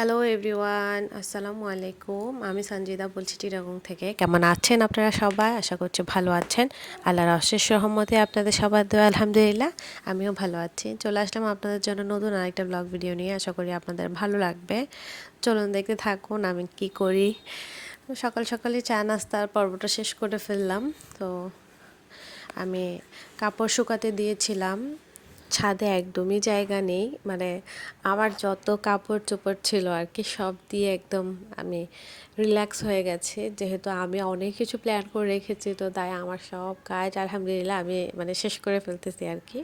Hello everyone আসসালামু আলাইকুম আমি সঞ্জিদা বলছি চিরাগং থেকে। কেমন আছেন আপনারা সবাই? আশা করছি ভালো আছেন। আল্লাহর অশেষ রহমতে আপনাদের সবার দেওয়া আলহামদুলিল্লাহ, আমিও ভালো আছি। চলে আসলাম আপনাদের জন্য নতুন আরেকটা ব্লগ ভিডিও নিয়ে। আশা করি আপনাদের ভালো লাগবে। চলুন দেখতে থাকুন, আমি কি করি। সকাল সকালে চা নাস্তার পর্বটা শেষ করে ফেললাম। তো আমি কাপড় শুকাতে দিয়েছিলাম। ছাদে একদমই জায়গা নেই। মানে আমার যত কাপড় চোপড় ছিল আর কি, সব দিয়ে একদম আমি রিল্যাক্স হয়ে গেছে। যেহেতু আমি অনেক কিছু প্ল্যান করে রেখেছি, তো তাই আমার সব কাজ আলহামদুলিল্লাহ আমি মানে শেষ করে ফেলতেছি আর কি।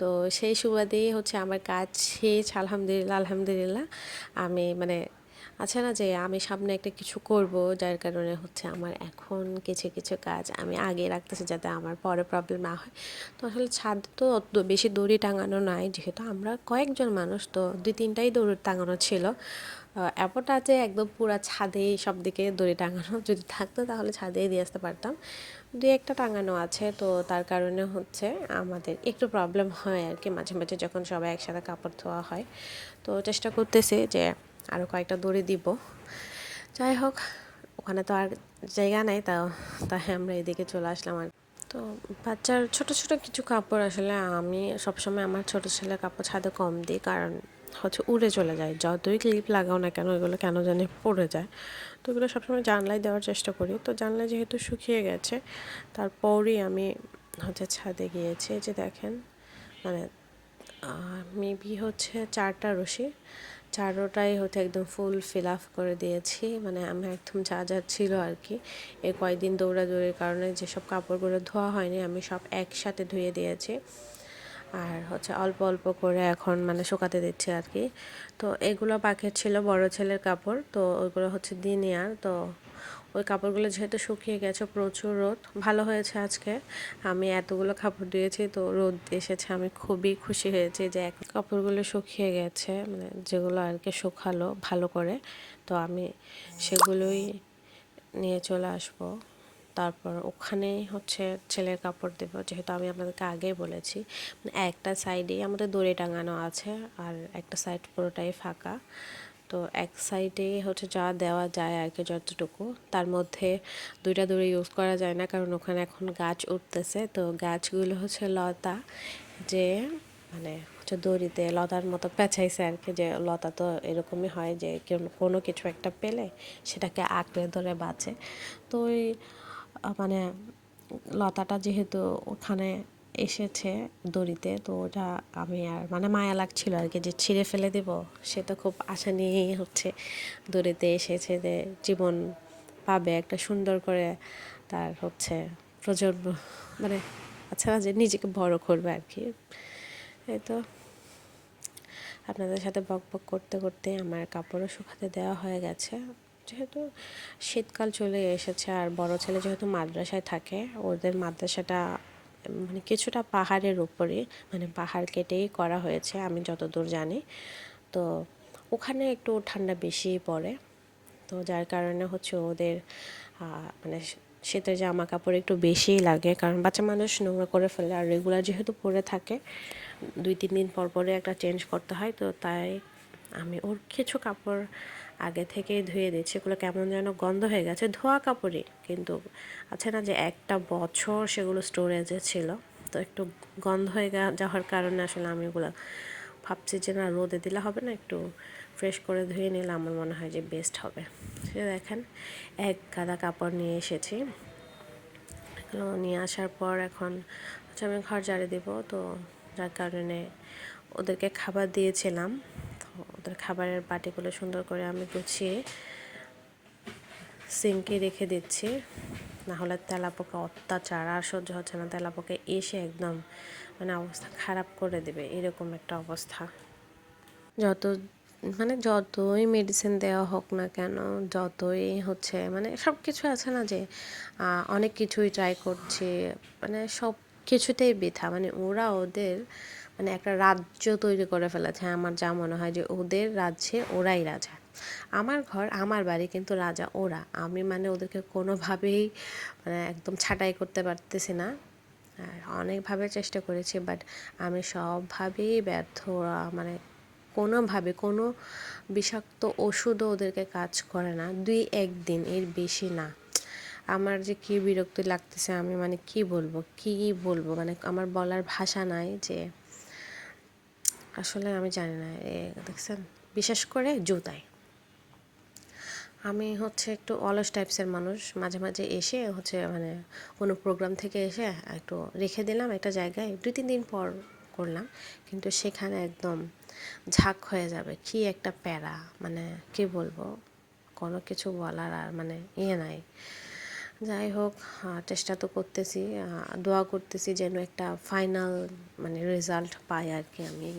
তো সেই সুবাদেই হচ্ছে আমার কাজ শেষ, আলহামদুলিল্লাহ আলহামদুলিল্লাহ। আমি মানে আছে না যে আমি সামনে একটা কিছু করব, যার কারণে হচ্ছে আমার এখন কিছু কিছু কাজ আমি আগে রাখতেছি যাতে আমার পরে প্রবলেম না হয়। তো আসলে ছাদ তো অত বেশি দড়ি টাঙানো নাই, যেহেতু আমরা কয়েকজন মানুষ, তো দুই তিনটাই দড়ি টাঙানো ছিল। এপটা যে একদম পুরা ছাদে সব দিকে দড়ি টাঙানো যদি থাকতো তাহলে ছাদেই দিয়ে আসতে পারতাম। দুই একটা টাঙানো আছে, তো তার কারণে হচ্ছে আমাদের একটু প্রবলেম হয় আর কি মাঝে মাঝে যখন সবাই একসাথে কাপড় ধোয়া হয়। তো চেষ্টা করতেছে যে আরও কয়েকটা দড়ি দিব। যাই হোক, ওখানে তো আর জায়গা নাই, তাও, তাই আমরা এদিকে চলে আসলাম আর তো বাচ্চার ছোট ছোট কিছু কাপড় আসলে আমি সবসময় আমার ছোট ছেলের কাপড় ছাদে কম দিই, কারণ হচ্ছে উড়ে চলে যায়। যতই ক্লিপ লাগাও না কেন ওইগুলো কেন জানি পড়ে যায়। তো ওগুলো সবসময় জানলায় দেওয়ার চেষ্টা করি। তো জানলায় যেহেতু শুকিয়ে গেছে, তারপরই আমি হচ্ছে ছাদে গিয়েছি। যে দেখেন মানে মেবি হচ্ছে চারটা রশি। চারোটাই হচ্ছে একদম ফুল ফিল আপ করে দিয়েছি। মানে আমি একদম যা যা ছিল আর কি এই কয়েকদিন দৌড়াদৌড়ির কারণে যেসব কাপড়গুলো ধোয়া হয়নি, আমি সব একসাথে ধুয়ে দিয়েছি। আর হচ্ছে অল্প অল্প করে এখন মানে শুকাতে দিচ্ছি আর কি তো এগুলো পাখির ছিল বড় ছেলের কাপড়, তো ওইগুলো হচ্ছে দিনে আর তো ওই কাপড়গুলো যেহেতু শুকিয়ে গেছে প্রচুর রোদ, ভালো হয়েছে আজকে। আমি এতগুলো কাপড় দিয়েছি তো রোদ এসেছে, আমি খুবই খুশি হয়েছি যে এক কাপড়গুলো শুকিয়ে গেছে মানে যেগুলো আর কি শুকালো ভালো করে। তো আমি সেগুলোই নিয়ে চলে আসব। তারপর ওখানে হচ্ছে ছেলের কাপড় দেব, যেহেতু আমি আপনাদেরকে আগেই বলেছি। মানে একটা সাইডেই আমাদের দড়ি টাঙানো আছে আর একটা সাইড পুরোটাই ফাঁকা। তো এক সাইডে হচ্ছে যা দেওয়া যায় আর কি যতটুকু। তার মধ্যে দুইটা দড়ি ইউজ করা যায় না, কারণ ওখানে এখন গাছ উঠতেছে। তো গাছগুলো হচ্ছে লতা, যে মানে হচ্ছে দড়িতে লতার মতো পেঁচাইছে আর কি, যে লতা তো এরকমই হয় যে কোনো কিছু একটা পেলে সেটাকে আঁকড়ে ধরে বাঁচে। তো ওই মানে লতাটা যেহেতু ওখানে এসেছে দড়িতে, তো ওটা আমি আর মানে মায়া লাগছিল আর কি যে ছিঁড়ে ফেলে দেব। সে তো খুব আশা নিয়েই হচ্ছে দড়িতে এসেছে যে জীবন পাবে একটা সুন্দর করে তার হচ্ছে প্রজন্ম মানে আচ্ছা যে নিজেকে বড় করবে আর কি। এই তো আপনাদের সাথে বক বক করতে করতে আমার কাপড়ও শুকাতে দেওয়া হয়ে গেছে। যেহেতু শীতকাল চলে এসেছে আর বড় ছেলে যেহেতু মাদ্রাসায় থাকে, ওদের মাদ্রাসাটা মানে কিছুটা পাহাড়ের উপরে মানে পাহাড় কেটেই করা হয়েছে, আমি যতদূর জানি। তো ওখানে একটু ঠান্ডা বেশি পড়ে। তো যার কারণে হচ্ছে ওদের মানে শীতের জামা কাপড় একটু বেশিই লাগে, কারণ বাচ্চা মানুষ নোংরা করে ফেলে। আর রেগুলার যেহেতু পরে থাকে, দুই, তিন দিন পর পরে একটা চেঞ্জ করতে হয়, তো তাই আমি, ওর কিছু কাপড় আগে থেকেই ধুয়ে দিচ্ছি। এগুলো কেমন যেন গন্ধ হয়ে গেছে। ধোয়া কাপড়ই, কিন্তু আছে না যে একটা বছর সেগুলো স্টোরেজে ছিল। তো একটু গন্ধ হয়ে যাওয়ার কারণে আসলে আমি এগুলো ভাবছি যে না, রোদে দিলে হবে না, একটু ফ্রেশ করে ধুয়ে নিলে আমার মনে হয় যে বেস্ট হবে। সে দেখেন, এক গাদা কাপড় নিয়ে এসেছি। এগুলো নিয়ে আসার পর এখন আমি ঘর ঝাড়ে দেবো। তো যার কারণে ওদেরকে খাবার দিয়েছিলাম। ওদের খাবারের বাটিগুলো সুন্দর করে আমি গুছিয়ে সিঙ্কে রেখে দিচ্ছি। না হলে তেলাপোকা অত্যাচার, আর সহ্য হচ্ছে না। তেলাপোকা এসে একদম মানে অবস্থা খারাপ করে দেবে, এরকম একটা অবস্থা। যত মানে যতই মেডিসিন দেওয়া হোক না কেন, যতই হচ্ছে মানে সব কিছু আছে না যে অনেক কিছুই ট্রাই করছি। মানে সব কিছুতেই বৃথা। মানে ওরা ওদের মানে একটা রাজ্য তৈরি করে ফেলেছে, আমার যা মনে হয় যে ওদের রাজ্যে ওরাই রাজা। আমার ঘর, আমার বাড়ি কিন্তু রাজা ওরা। আমি মানে ওদেরকে কোনোভাবেই মানে একদম ছাঁটাই করতে পারতেছি না। আর অনেকভাবে চেষ্টা করেছি বাট আমি সবভাবেই ব্যর্থ মানে কোনোভাবে, কোনো বিষাক্ত ওষুধও ওদেরকে কাজ করে না, দুই একদিন, এর বেশি না। আমার যে কী বিরক্তি লাগতেছে, আমি মানে কি বলব কি বলব? মানে আমার বলার ভাষা নাই যে আসলে আমি জানি না দেখছেন? বিশেষ করে জুতায়। আমি হচ্ছে একটু অলস টাইপসের মানুষ। মাঝে মাঝে এসে হচ্ছে মানে কোনো প্রোগ্রাম থেকে এসে একটু রেখে দিলাম একটা জায়গায়। দুই, তিন দিন পর করলাম। কিন্তু সেখানে একদম ঝাঁক হয়ে যাবে। কি একটা প্যারা? মানে কি বলব? কোনো কিছু বলার আর মানে ইয়ে নাই। যাই হোক চেষ্টা তো করতেছি দোয়া করতেছি যেন একটা ফাইনাল মানে রেজাল্ট পাই আর কি আমি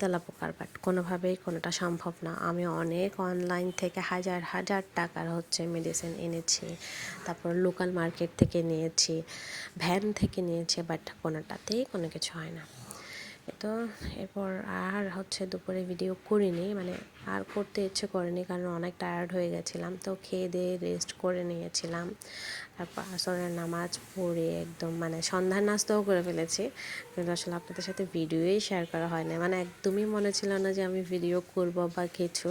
তেলাপোকার বাট কোনোভাবেই কোনোটা সম্ভব না। আমি অনেক অনলাইন থেকে হাজার হাজার টাকার হচ্ছে মেডিসিন এনেছি, তারপর লোকাল মার্কেট থেকে নিয়েছি ভ্যান থেকে নিয়েছি বাট কোনোটাতেই কোনো কিছু হয় না। তো এরপর আর হচ্ছে দুপুরে ভিডিও করিনি মানে আর করতে ইচ্ছে করেনি কারণ অনেক টায়ার্ড হয়ে গেছিলাম। তো খেয়ে দিয়ে রেস্ট করে নিয়েছিলাম। তারপর আসরের নামাজ পড়ে একদম মানে সন্ধ্যার নাস্তাও করে ফেলেছি। কিন্তু আসলে আপনাদের সাথে ভিডিওই শেয়ার করা হয় না মানে একদমই মনে ছিল না যে আমি ভিডিও করব বা কিছু।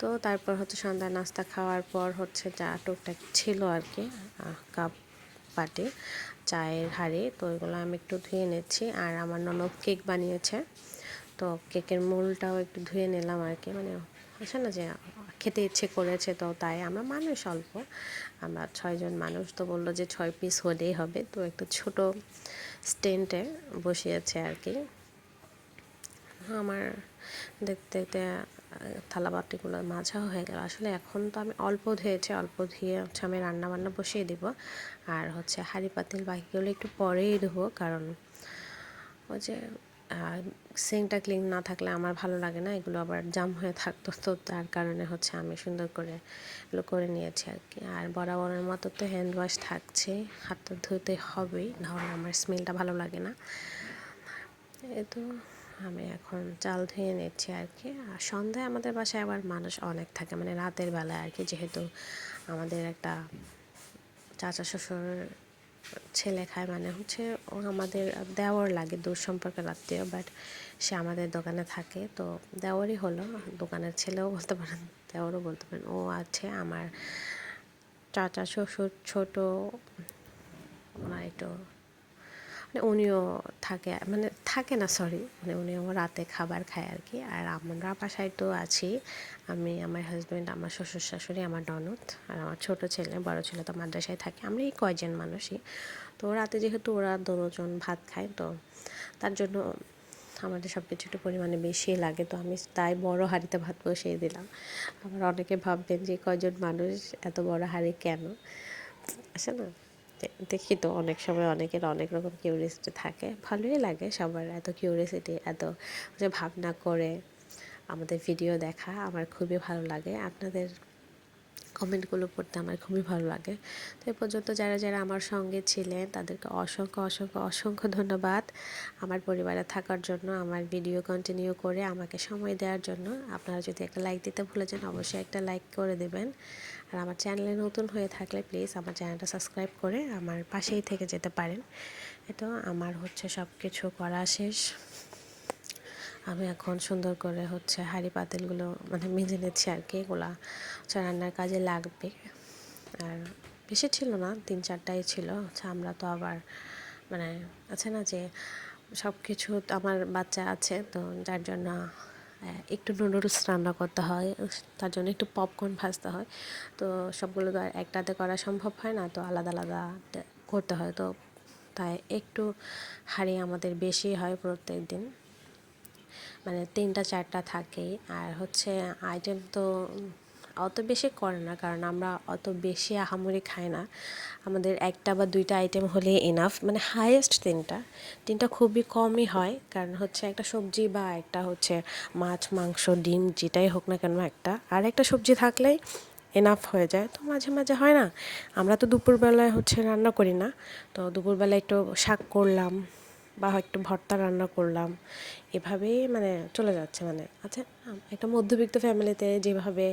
তো তারপর হচ্ছে সন্ধ্যা নাস্তা খাওয়ার পর হচ্ছে যা টুকটাক ছিল আর কি কাপ পাটে চায়ের হাঁড়ি, তো ওইগুলো আমি একটু ধুয়ে নিচ্ছি। আর আমার ননদ কেক বানিয়েছে, তো কেকের মূলটাও একটু ধুয়ে নিলাম আর কি। মানে আছে না যে, খেতে ইচ্ছে করেছে তো তাই। আমরা মানুষ অল্প, আমরা ছয়জন মানুষ, তো বলল যে ছয় পিস হলেই হবে। তো একটু ছোট স্টেন্টে বসিয়েছে আর কি। আমার দেখতে দেখতে থালা বাটিগুলো মাঝা হয়ে গেল। আসলে এখন তো আমি অল্প ধুয়েছি, অল্প ধুয়ে হচ্ছে আমি রান্না বান্না বসিয়ে দিব। আর হচ্ছে হাঁড়ি পাতিল বাকিগুলো একটু পরেই ধোবো, কারণ ওই যে সিংটা ক্লিন না থাকলে আমার ভালো লাগে না, এগুলো আবার জাম হয়ে থাকতো। তো তার কারণে হচ্ছে আমি সুন্দর করে এগুলো করে নিয়েছি আর কি। আর বরাবরের মতো তো হ্যান্ড ওয়াশ থাকছে হাত ধুতে হবেই নাহলে আমার স্মেলটা ভালো লাগে না। এ তো আমি এখন চাল ধুয়ে নিচ্ছি আর কি আর সন্ধ্যায় আমাদের বাসায় আবার মানুষ অনেক থাকে মানে রাতের বেলায় আর কি যেহেতু আমাদের একটা চাচা শ্বশুর ছেলে খায় মানে হচ্ছে ও আমাদের দেওয়ার লাগে, দূর সম্পর্কের আত্মীয় বাট সে আমাদের দোকানে থাকে। তো দেওয়ারই হলো, দোকানের ছেলেও বলতে পারেন দেওয়ারও বলতে পারেন, ও আছে, আমার চাচা শ্বশুর ছোটো ওনার একটু উনিও থাকে মানে থাকে না সরি মানে উনিও রাতে খাবার খায় আর কি আর আমরা বাসায় তো আছি। আমি, আমার হাজব্যান্ড আমার শ্বশুর শাশুড়ি, আমার ননদ আর আমার ছোট ছেলে, বড় ছেলে তো মাদ্রাসায় থাকে। আমরা এই কয়জন মানুষই। তো রাতে যেহেতু ওরা দুজন ভাত খায়, তো তার জন্য আমাদের সব কিছু একটু পরিমাণে বেশি লাগে। তো আমি তাই বড় হাঁড়িতে ভাত বসিয়ে দিলাম। আবার অনেকে ভাববেন যে কয়জন মানুষ, এত বড় হাঁড়ি কেন? আসে না? দেখি তো অনেক সময় অনেকের অনেক রকম কিউরিয়াসিটি থাকে। ভালোই লাগে সবার এত কিউরিয়াসিটি এত যে ভাবনা করে আমাদের ভিডিও দেখা, আমার খুবই ভালো লাগে। আপনাদের কমেন্টগুলো পড়তে আমার খুবই ভালো লাগে। তো এ পর্যন্ত যারা যারা আমার সঙ্গে ছিলেন, তাদেরকে অসংখ্য অসংখ্য অসংখ্য ধন্যবাদ আমার পরিবারে থাকার জন্য, আমার ভিডিও কন্টিনিউ করে আমাকে সময় দেওয়ার জন্য। আপনারা যদি একটা লাইক দিতে ভুলে যান, অবশ্যই একটা লাইক করে দেবেন। আর আমার চ্যানেলে নতুন হয়ে থাকলে প্লিজ আমার চ্যানেলটা সাবস্ক্রাইব করে আমার পাশেই থেকে যেতে পারেন। এটা আমার হচ্ছে সব কিছু করা শেষ। আমি এখন সুন্দর করে হচ্ছে হাঁড়ি পাতিলগুলো মানে মেজে নিচ্ছি আর কি, এগুলা হচ্ছে রান্নার কাজে লাগবে। আর বেশি ছিল না, তিন চারটাই ছিল। আচ্ছা আমরা তো আবার মানে আছে না যে সব কিছু আমার বাচ্চা আছে, তো যার জন্য একটু নুডলস রান্না করতে হয়, তার জন্য একটু পপকর্ন ভাজতে হয়। তো সবগুলো তো আর একটাতে করা সম্ভব হয় না, তো আলাদা আলাদা করতে হয়। তো তাই একটু হাঁড়ি আমাদের বেশি হয় প্রত্যেক দিন। মানে তিনটা চারটা থাকে। আর হচ্ছে আইটেম তো অত বেশি করে না, কারণ আমরা অত বেশি আহামরি খাই না। আমাদের একটা বা দুইটা আইটেম হলে এনাফ মানে হাইয়েস্ট তিনটা। তিনটা খুবই কমই হয়, কারণ হচ্ছে একটা সবজি বা একটা হচ্ছে মাছ, মাংস, ডিম, যেটাই হোক না কেন একটা। আর একটা সবজি থাকলেই এনাফ হয়ে যায়। তো মাঝে মাঝে হয় না। আমরা তো দুপুরবেলায় হচ্ছে রান্না করি না। তো দুপুরবেলায় একটু শাক করলাম। বা একটু ভর্তা রান্না করলাম। এভাবেই মানে চলে যাচ্ছে মানে। আচ্ছা একটা মধ্যবিত্ত ফ্যামিলিতে যেভাবে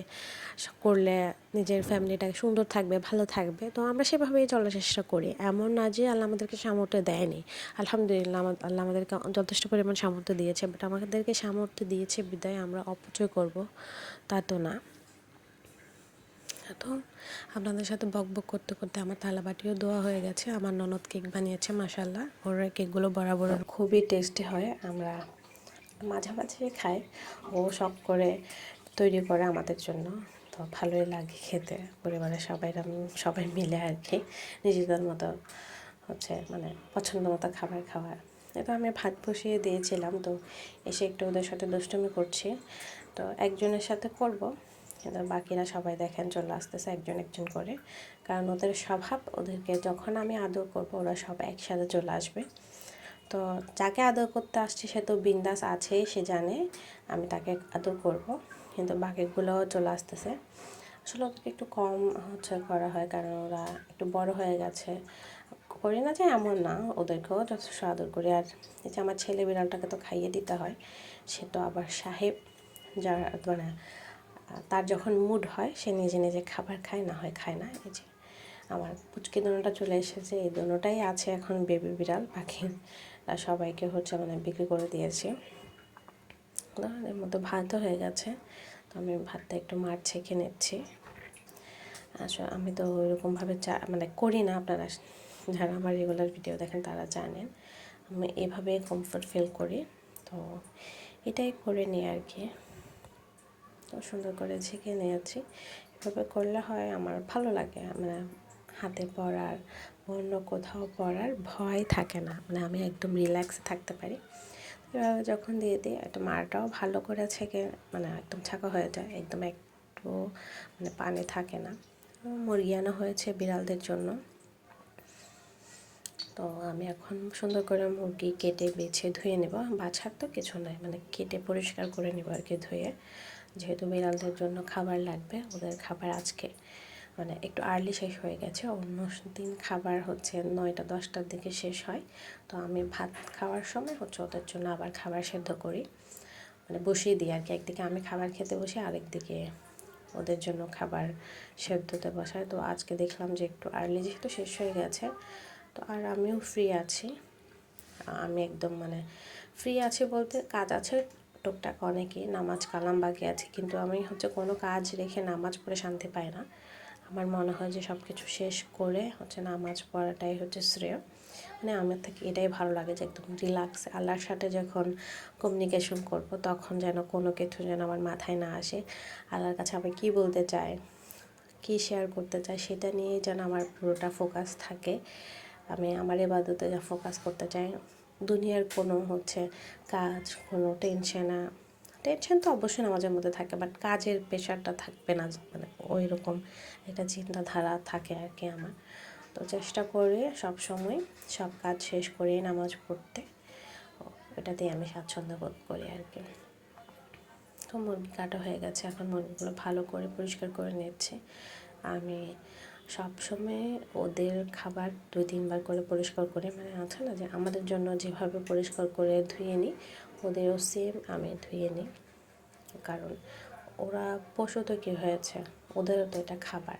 করলে নিজের ফ্যামিলিটাকে সুন্দর থাকবে, ভালো থাকবে, তো আমরা সেভাবেই চলার চেষ্টা করি। এমন না যে আল্লাহ আমাদেরকে সামর্থ্য দেয়নি। আলহামদুলিল্লাহ আল্লাহ আমাদেরকে যথেষ্ট পরিমাণ সামর্থ্য দিয়েছে বাট আমাদেরকে সামর্থ্য দিয়েছে বিদায় আমরা অপচয় করব, তা তো না। তো। আপনাদের সাথে বক বক করতে করতে আমার থালাবাটিও দোয়া হয়ে গেছে, আমার ননদ কেক বানিয়েছে মাসাল্লাহ ওর কেকগুলো বরাবর খুবই টেস্টি হয়, আমরা মাঝে মাঝে খাই, ও শখ করে তৈরি করে আমাদের জন্য। তো ভালোই লাগে খেতে, পরিবারের সবাই সবাই মিলে আর কি, নিজেদের মতো হচ্ছে মানে পছন্দ মতো খাবার খাওয়ার এটা আমি ভাত বসিয়ে দিয়েছিলাম, তো এসে একটু ওদের সাথে দুষ্টুমি করছি। তো একজনের সাথে করব কিন্তু বাকিরা সবাই দেখেন চলে আসতেছে একজন একজন করে। কারণ ওদের স্বভাব, ওদেরকে যখন আমি আদর করব, ওরা সব একসাথে চলে আসবে। তো যাকে আদর করতে আসছে, সে তো বিন্দাস আছেই সে জানে আমি তাকে আদর করব। কিন্তু বাকিগুলোও চলে আসতেছে। আসলে ওদেরকে একটু কম হচ্ছে করা হয়, কারণ ওরা একটু বড় হয়ে গেছে। করি না যে এমন না, ওদেরকেও যথেষ্ট আদর করি। আর এই যে আমার ছেলে বিড়ালটাকে তো খাইয়ে দিতে হয়, সে তো আবার সাহেব, যার মানে তার যখন মুড হয়, সে নিজে নিজে খাবার খায়, না হয় খায় না। এই যে আমার পুচকি দোনোটা চলে এসেছে, এই দোনোটাই আছে এখন বেবি বিড়াল পাখি সবাইকে হচ্ছে মানে বিক্রি করে দিয়েছি। এর মতো ভাতও হয়ে গেছে, তো আমি ভাতটা একটু মার ছেঁকে নিচ্ছি। আসলে আমি তো ওইরকমভাবে চা মানে করি না, আপনারা যারা আমার রেগুলার ভিডিও দেখেন, তারা জানেন। আমি এভাবে কমফোর্ট ফিল করি, তো এটাই করে নিই আর কি। সুন্দর করে ঝেঁকে নিয়েছি। এভাবে করলে হয় আমার ভালো লাগে। মানে হাতে পড়ার অন্য কোথাও পড়ার ভয় থাকে না। মানে আমি একদম রিল্যাক্স থাকতে পারি। এভাবে যখন দিয়ে দিই, একটা মারটাও ভালো করে ছেঁকে মানে একদম ছাঁকা হয়ে যায়। একদম একটু মানে পানি থাকে না। মুরগি হয়েছে বিড়ালদের জন্য। তো আমি এখন সুন্দর করে মুরগি কেটে বেছে ধুয়ে নেব। বাছার তো কিছু নাই। মানে কেটে পরিষ্কার করে নেব আর কি ধুয়ে। যেহেতু বিড়ালদের জন্য খাবার লাগবে, ওদের খাবার আজকে মানে একটু আর্লি শেষ হয়ে গেছে অন্য দিন খাবার হচ্ছে নয়টা, দশটার দিকে শেষ হয়। তো আমি ভাত খাওয়ার সময় হচ্ছে ওদের জন্য আবার খাবার সেদ্ধ করি। মানে বসিয়ে দিই আর কি, একদিকে আমি খাবার খেতে বসি, আরেকদিকে ওদের জন্য খাবার সেদ্ধতে বসায় তো আজকে দেখলাম যে একটু আর্লি যেহেতু শেষ হয়ে গেছে, তো আর আমিও ফ্রি আছি। আমি একদম মানে ফ্রি আছি বলতে কাজ আছে টুকটাক অনেকেই নামাজ কালাম বাকি আছে, কিন্তু আমি হচ্ছে কোনো কাজ রেখে নামাজ পড়ে শান্তি পাই না। আমার মনে হয় যে সব কিছু শেষ করে হচ্ছে নামাজ পড়াটাই হচ্ছে শ্রেয়। মানে আমার থেকে এটাই ভালো লাগে যে একদম রিল্যাক্স আল্লাহর সাথে যখন কমিউনিকেশন করব তখন যেন কোনো কিছু যেন আমার মাথায় না আসে। আল্লাহর কাছে আমি কী বলতে চাই, কী শেয়ার করতে চাই সেটা নিয়েই যেন আমার পুরোটা ফোকাস থাকে। আমি আমার এবাদতে যা ফোকাস করতে চাই। দুনিয়ার কোনো হচ্ছে কাজ, কোনো টেনশন টেনশন তো অবশ্যই নামাজের মধ্যে থাকে বাট কাজের প্রেশারটা থাকবে না মানে ওই রকম একটা চিন্তাধারা থাকে আর কি আমার। তো চেষ্টা করে সব সময় সব কাজ শেষ করেই নামাজ পড়তে ওটাতেই আমি স্বাচ্ছন্দ্য বোধ করি আর কি তো মুরগি কাটা হয়ে গেছে, এখন মুরগিগুলো ভালো করে পরিষ্কার করে নিচ্ছি। আমি সবসময় ওদের খাবার দুই, তিনবার করে পরিষ্কার করে মানে আছে না যে আমাদের জন্য যেভাবে পরিষ্কার করে ধুয়ে নিই, ওদেরও সেম আমি ধুয়ে নিই। কারণ ওরা পশু তো কী হয়েছে? ওদেরও তো এটা খাবার।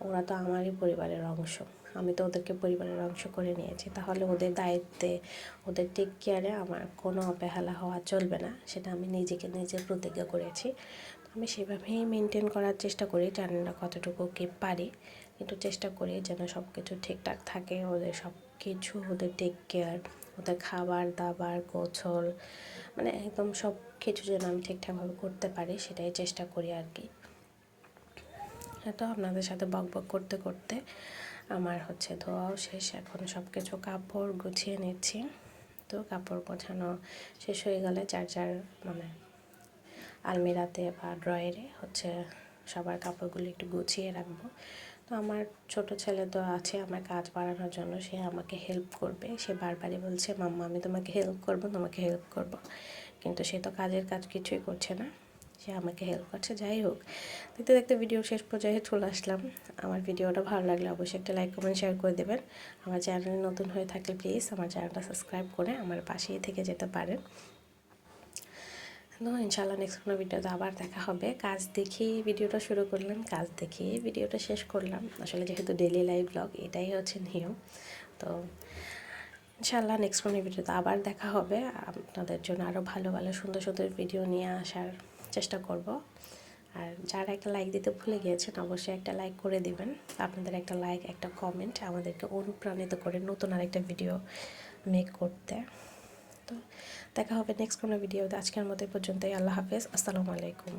ওরা তো আমারই পরিবারের অংশ। আমি তো ওদেরকে পরিবারের অংশ করে নিয়েছি। তাহলে ওদের দায়িত্বে, ওদের টেক কেয়ারে আমার কোনো অবহেলা হওয়া চলবে না। সেটা আমি নিজেকে নিজে প্রতিজ্ঞা করেছি। আমি সেভাবেই মেনটেন করার চেষ্টা করি, জানি না কতটুকু কি পারি। কিন্তু চেষ্টা করি যেন সব কিছু ঠিকঠাক থাকে, ওদের সব কিছু ওদের টেক কেয়ার ওদের খাবার, দাবার, গোছল মানে একদম সব কিছু যেন আমি ঠিকঠাকভাবে করতে পারি সেটাই চেষ্টা করি আর কি। তো আপনাদের সাথে বক বক করতে করতে আমার হচ্ছে ধোয়াও শেষ, এখন সব কিছু কাপড় গুছিয়ে নিচ্ছি। তো কাপড় গোছানো শেষ হয়ে গেলে যার যার মানে আলমিরাতে বা ড্রয়ারে হচ্ছে সবার কাপড়গুলো একটু গুছিয়ে রাখব। তো আমার ছোট ছেলে তো আছে আমার কাজ বাড়ানোর জন্য, সে আমাকে হেল্প করবে। সে বারবারই বলছে, মাম্মা, আমি তোমাকে হেল্প করব, তোমাকে হেল্প করব। কিন্তু সে তো কাজের কাজ কিছুই করছে না। সে আমাকে হেল্প করছে, যাই হোক। দেখতে দেখতে ভিডিও শেষ পর্যায়ে চলে আসলাম। আমার ভিডিওটা ভালো লাগলে অবশ্যই একটা লাইক কমেন্ট শেয়ার করে দেবেন। আমার চ্যানেল নতুন হয়ে থাকলে প্লিজ আমার চ্যানেলটা সাবস্ক্রাইব করে আমার পাশেই থেকে যেতে পারেন। তো ইনশাল্লাহ নেক্সট কোনো ভিডিওতে আবার দেখা হবে। কাজ দেখেই ভিডিওটা শুরু করলাম, কাজ দেখেই ভিডিওটা শেষ করলাম। আসলে যেহেতু ডেলি লাইভ ব্লগ এটাই হচ্ছে নিয়ম। তো ইনশাল্লাহ নেক্সট কোনো ভিডিওতে আবার দেখা হবে। আপনাদের জন্য আরও ভালো ভালো সুন্দর সুন্দর ভিডিও নিয়ে আসার চেষ্টা করব। আর যারা একটা লাইক দিতে ভুলে গিয়েছেন, অবশ্যই একটা লাইক করে দিবেন। আপনাদের একটা লাইক একটা কমেন্ট আমাদেরকে অনুপ্রাণিত করে নতুন আরেকটা ভিডিও মেক করতে। তো দেখা হবে নেক্সট কোনো ভিডিওতে আজকের মতো পর্যন্তই। আল্লাহ হাফেজ। আসসালামু আলাইকুম।